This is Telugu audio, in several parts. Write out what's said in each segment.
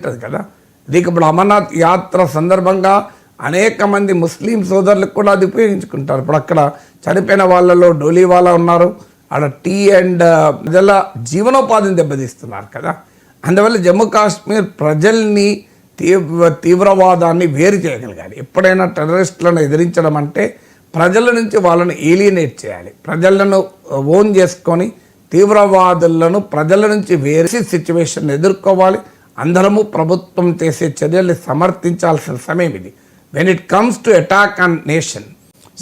ఉంటుంది కదా? దీనికి ఇప్పుడు అమర్నాథ్ యాత్ర సందర్భంగా అనేక మంది ముస్లిం సోదరులకు కూడా అది ఉపయోగించుకుంటారు. ఇప్పుడు అక్కడ చనిపోయిన వాళ్ళలో డోలీ వాళ్ళ ఉన్నారు. అక్కడ టీ అండ్ ప్రజల జీవనోపాధిని దెబ్బతీస్తున్నారు కదా? అందువల్ల జమ్మూ కాశ్మీర్ ప్రజల్ని తీవ్ర తీవ్రవాదాన్ని వేరు చేయగలగాలి. ఎప్పుడైనా టెర్రరిస్టులను ఎదిరించడం అంటే ప్రజల నుంచి వాళ్ళని ఏలియనేట్ చేయాలి. ప్రజలను ఓన్ చేసుకొని తీవ్రవాదులను ప్రజల నుంచి వేరే సిచ్యువేషన్ ఎదుర్కోవాలి. అందరము ప్రభుత్వం చేసే చర్యల్ని సమర్థించాల్సిన సమయం ఇది. When it comes to attack on nation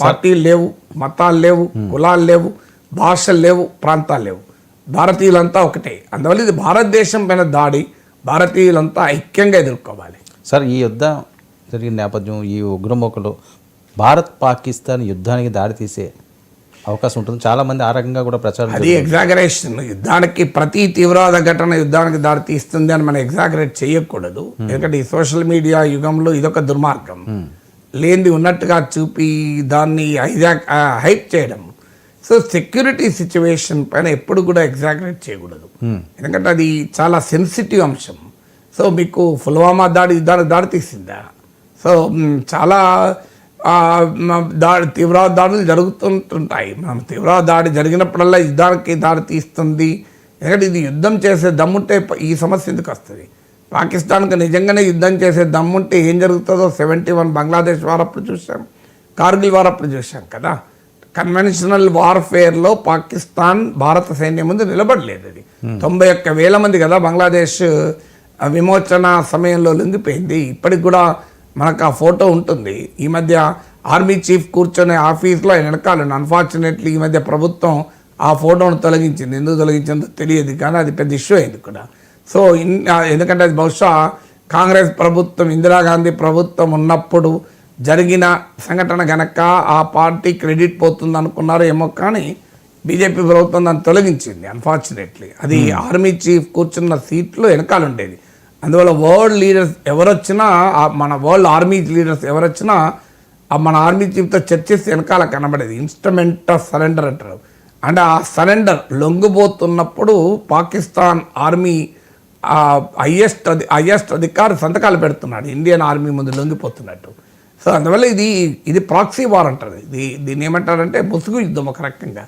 పార్టీలు లేవు మతాలు లేవు కులాలు లేవు భాషలు లేవు ప్రాంతాలు లేవు. భారతీయులంతా ఒకటే. అందువల్ల ఇది భారతదేశం పైన దాడి భారతీయులంతా ఐక్యంగా ఎదుర్కోవాలి. సార్ ఈ యుద్ధం జరిగిన నేపథ్యం ఈ ఉగ్రమోకలు భారత్ పాకిస్తాన్ యుద్ధానికి దారితీసే అవకాశం ఉంటుంది. చాలామంది ఆ రకంగా కూడా ప్రచారం అది ఎగ్జాగరేషన్ యుద్ధానికి ప్రతి తీవ్రవాద ఘటన యుద్ధానికి దారి తీస్తుంది అని మనం ఎగ్జాగరేట్ చేయకూడదు. ఎందుకంటే ఈ సోషల్ మీడియా యుగంలో ఇదొక దుర్మార్గం. లేనిది ఉన్నట్టుగా చూపి దాన్ని హైజాక్ హైప్ చేయడం. సో సెక్యూరిటీ సిచ్యువేషన్ పైన ఎప్పుడు కూడా ఎగ్జాగరేట్ చేయకూడదు. ఎందుకంటే అది చాలా సెన్సిటివ్ అంశం. సో మీకు పుల్వామా దాడి యుద్ధానికి దాడి తీసిందా? సో చాలా దాడి తీవ్రవాద దాడులు జరుగుతుంటుంటాయి. మనం తీవ్రవాద దాడి జరిగినప్పుడల్లా యుద్ధానికి దాడి తీస్తుంది. ఎందుకంటే ఇది యుద్ధం చేసే దమ్ముంటే ఈ సమస్య ఎందుకు వస్తుంది? పాకిస్తాన్కి నిజంగానే యుద్ధం చేసే దమ్ముంటే ఏం జరుగుతుందో సెవెంటీ వన్ బంగ్లాదేశ్ వారప్పుడు చూసాం కార్గిల్ వారప్పుడు చూసాం కదా. కన్వెన్షనల్ వార్ఫేర్లో పాకిస్తాన్ భారత సైన్యం ముందు నిలబడలేదు అది. తొంభై ఒక్క వేల మంది కదా బంగ్లాదేశ్ విమోచన సమయంలో లొంగిపోయింది ఇప్పటికి కూడా మనకు ఆ ఫోటో ఉంటుంది. ఈ మధ్య ఆర్మీ చీఫ్ కూర్చొనే ఆఫీస్లో ఆయన వెనకాల అన్ఫార్చునేట్లీ ఈ మధ్య ప్రభుత్వం ఆ ఫోటోను తొలగించింది. ఎందుకు తొలగించిందో తెలియదు కానీ అది పెద్ద ఇష్యూ అయింది కూడా. సో ఎందుకంటే అది బహుశా కాంగ్రెస్ ప్రభుత్వం ఇందిరాగాంధీ ప్రభుత్వం ఉన్నప్పుడు జరిగిన సంఘటన గనక ఆ పార్టీ క్రెడిట్ పోతుంది అనుకున్నారో ఏమో కానీ బీజేపీ ప్రభుత్వం దాన్ని తొలగించింది అన్ఫార్చునేట్లీ అది ఆర్మీ చీఫ్ కూర్చున్న సీట్లో వెనకాల ఉండేది. అందువల్ల వరల్డ్ లీడర్స్ ఎవరొచ్చినా ఆ మన వరల్డ్ ఆర్మీ లీడర్స్ ఎవరొచ్చినా ఆ మన ఆర్మీ చీఫ్తో చర్చిస్తే వెనకాల కనబడేది. ఇన్స్ట్రుమెంట్ ఆఫ్ సరెండర్ అంటారు. అంటే ఆ సరెండర్ లొంగిపోతున్నప్పుడు పాకిస్తాన్ ఆర్మీ హయ్యెస్ట్ అది హయ్యెస్ట్ అధికారి సంతకాలు పెడుతున్నాడు. ఇండియన్ ఆర్మీ ముందు లొంగిపోతున్నట్టు. సో అందువల్ల ఇది ఇది ప్రాక్సీ వార్ అంటారు. ఇది దీన్ని ఏమంటారంటే ముసుగు యుద్ధం ఒక రకంగా.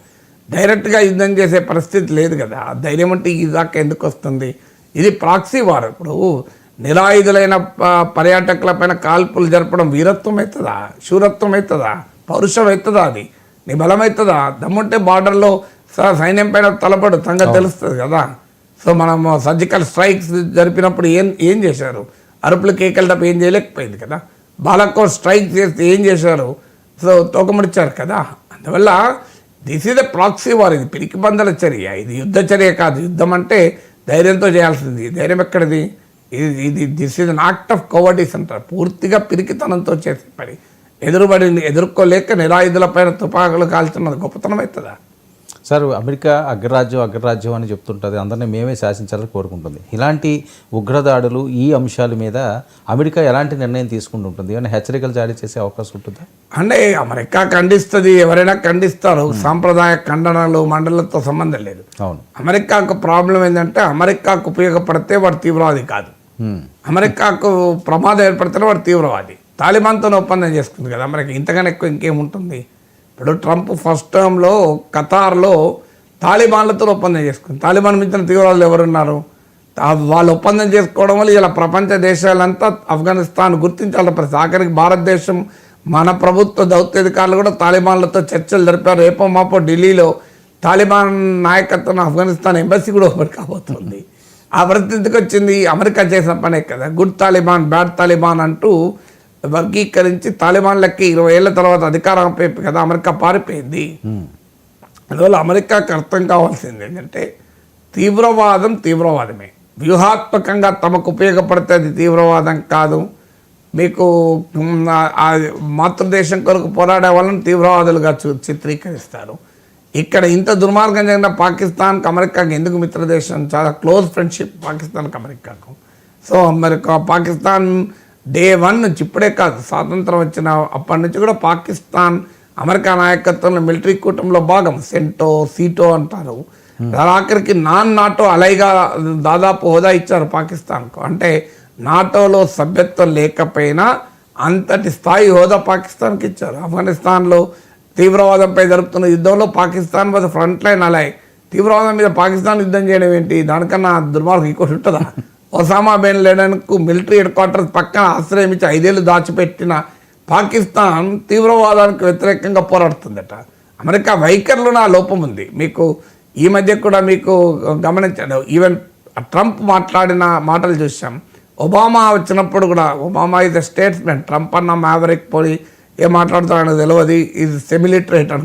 డైరెక్ట్గా యుద్ధం చేసే పరిస్థితి లేదు కదా. ఆ ధైర్యం అంటే ఈ దాకా ఎందుకు వస్తుంది? ఇది ప్రాక్సీ వార్. ఇప్పుడు నిరాయుధులైన పర్యాటకులపైన కాల్పులు జరపడం వీరత్వం అవుతుందా శూరత్వం అవుతుందా పౌరుషం అవుతుందా అది? నీ బలం అవుతుందా దమ్ముంటే బార్డర్లో సైన్యం పైన తలపడు సంగతి తెలుస్తుంది కదా. సో మనం సర్జికల్ స్ట్రైక్స్ జరిపినప్పుడు ఏం ఏం చేశారు? అరుపులు కేకలు తప్ప ఏం చేయలేకపోయింది కదా. బాలకోట్ స్ట్రైక్ చేస్తే ఏం చేశారు? సో తోకముడిచారు కదా. అందువల్ల this is the proxy war. ఇది పిరికి బందల చర్య. ఇది యుద్ధ చర్య కాదు. యుద్ధం అంటే ధైర్యంతో చేయాల్సింది. ధైర్యం ఎక్కడిది? ఇది ఇది this is not act of cowardice అంటారు. పూర్తిగా పిరికితనంతో చేసే పని. ఎదురుబడిని ఎదుర్కోలేక నిరాయుధుల పైన తుపాకులు కాల్చున్నది గొప్పతనం అవుతుందా? సార్ అమెరికా అగ్రరాజ్యం అగ్రరాజ్యం అని చెప్తుంటుంది. అందరినీ మేమే శాసించాలని కోరుకుంటుంది. ఇలాంటి ఉగ్రదాడులు ఈ అంశాల మీద అమెరికా ఎలాంటి నిర్ణయం తీసుకుంటుంటుంది? ఏమైనా హెచ్చరికలు జారీ చేసే అవకాశం ఉంటుందా? అంటే అమెరికా ఖండిస్తుంది ఎవరైనా ఖండిస్తారు. సాంప్రదాయ ఖండనలు మండలతో సంబంధం లేదు. అవును. అమెరికాకు ప్రాబ్లం ఏంటంటే అమెరికాకు ఉపయోగపడితే వాడు తీవ్రవాది కాదు. అమెరికాకు ప్రమాదం ఏర్పడితేనే వాడు తీవ్రవాది. తాలిబాన్తో ఒప్పందం చేసుకుంది కదా అమెరికా. ఇంతకన్నా ఎక్కువ ఇంకేముంటుంది? ఇప్పుడు ట్రంప్ ఫస్ట్ టర్మ్లో ఖతార్లో తాలిబాన్లతో ఒప్పందం చేసుకుంది. తాలిబాన్ మించిన తీవ్రవాదులు ఎవరున్నారు? వాళ్ళు ఒప్పందం చేసుకోవడం వల్ల ఇలా ప్రపంచ దేశాలంతా ఆఫ్ఘనిస్తాన్ గుర్తించాలి పరిస్థితి. ఆఖరికి భారతదేశం మన ప్రభుత్వ దౌత్యాధికారులు కూడా తాలిబాన్లతో చర్చలు జరిపారు. రేపో మాపో ఢిల్లీలో తాలిబాన్ నాయకత్వం ఆఫ్ఘనిస్తాన్ ఎంబసీ కూడా ఓపెన్ కాబోతుంది. ఆ పరిస్థితికి వచ్చింది అమెరికా చేసిన పనే కదా. గుడ్ తాలిబాన్ బ్యాడ్ తాలిబాన్ అంటూ వర్గీకరించి తాలిబాన్లకి ఇరవై ఏళ్ళ తర్వాత అధికారం పేపు కదా అమెరికా పారిపోయింది. అందువల్ల అమెరికాకి అర్థం కావాల్సింది ఏంటంటే తీవ్రవాదం తీవ్రవాదమే. వ్యూహాత్మకంగా తమకు ఉపయోగపడితే అది తీవ్రవాదం కాదు. మీకు మాతృదేశం కొరకు పోరాడే వాళ్ళని తీవ్రవాదులుగా చూ చిత్రీకరిస్తారు. ఇక్కడ ఇంత దుర్మార్గం జరిగిన పాకిస్తాన్కి అమెరికాకి ఎందుకు మిత్రదేశం? చాలా క్లోజ్ ఫ్రెండ్షిప్ పాకిస్తాన్కి అమెరికాకు. So America Pakistan day one నుంచి ఇప్పుడే కాదు స్వాతంత్రం వచ్చిన అప్పటి నుంచి కూడా పాకిస్తాన్ అమెరికా నాయకత్వంలో మిలిటరీ కూటమిలో భాగం. సెంటో సీటో అంటారు. ఆఖరికి నాన్ నాటో అలైగా దాదాపు హోదా ఇచ్చారు పాకిస్తాన్కు. అంటే నాటోలో సభ్యత్వం లేకపోయినా అంతటి స్థాయి హోదా పాకిస్తాన్కి ఇచ్చారు. ఆఫ్ఘనిస్తాన్లో తీవ్రవాదంపై జరుపుతున్న యుద్ధంలో Pakistan was front line ally తీవ్రవాదం మీద పాకిస్తాన్ యుద్ధం చేయడం ఏంటి? దానికన్నా దుర్మార్గం ఇంకోటి ఉంటుందా? ఒసామా బెన్ లెడన్కు మిలిటరీ హెడ్ క్వార్టర్స్ పక్కన ఆశ్రయం ఇచ్చి ఐదేళ్ళు దాచిపెట్టిన పాకిస్తాన్ తీవ్రవాదానికి వ్యతిరేకంగా పోరాడుతుందట. అమెరికా వైఖరిలో నా లోపం ఉంది. మీకు ఈ మధ్య కూడా మీకు గమనించాడు. ఈవెన్ ట్రంప్ మాట్లాడిన మాటలు చూసాం ఒబామా వచ్చినప్పుడు కూడా Obama is the statesmen Trump అన్న మ్యావరిక్ పోయి ఏం మాట్లాడుతాడో తెలియదు ఇది సెమిలిటరేట్ అని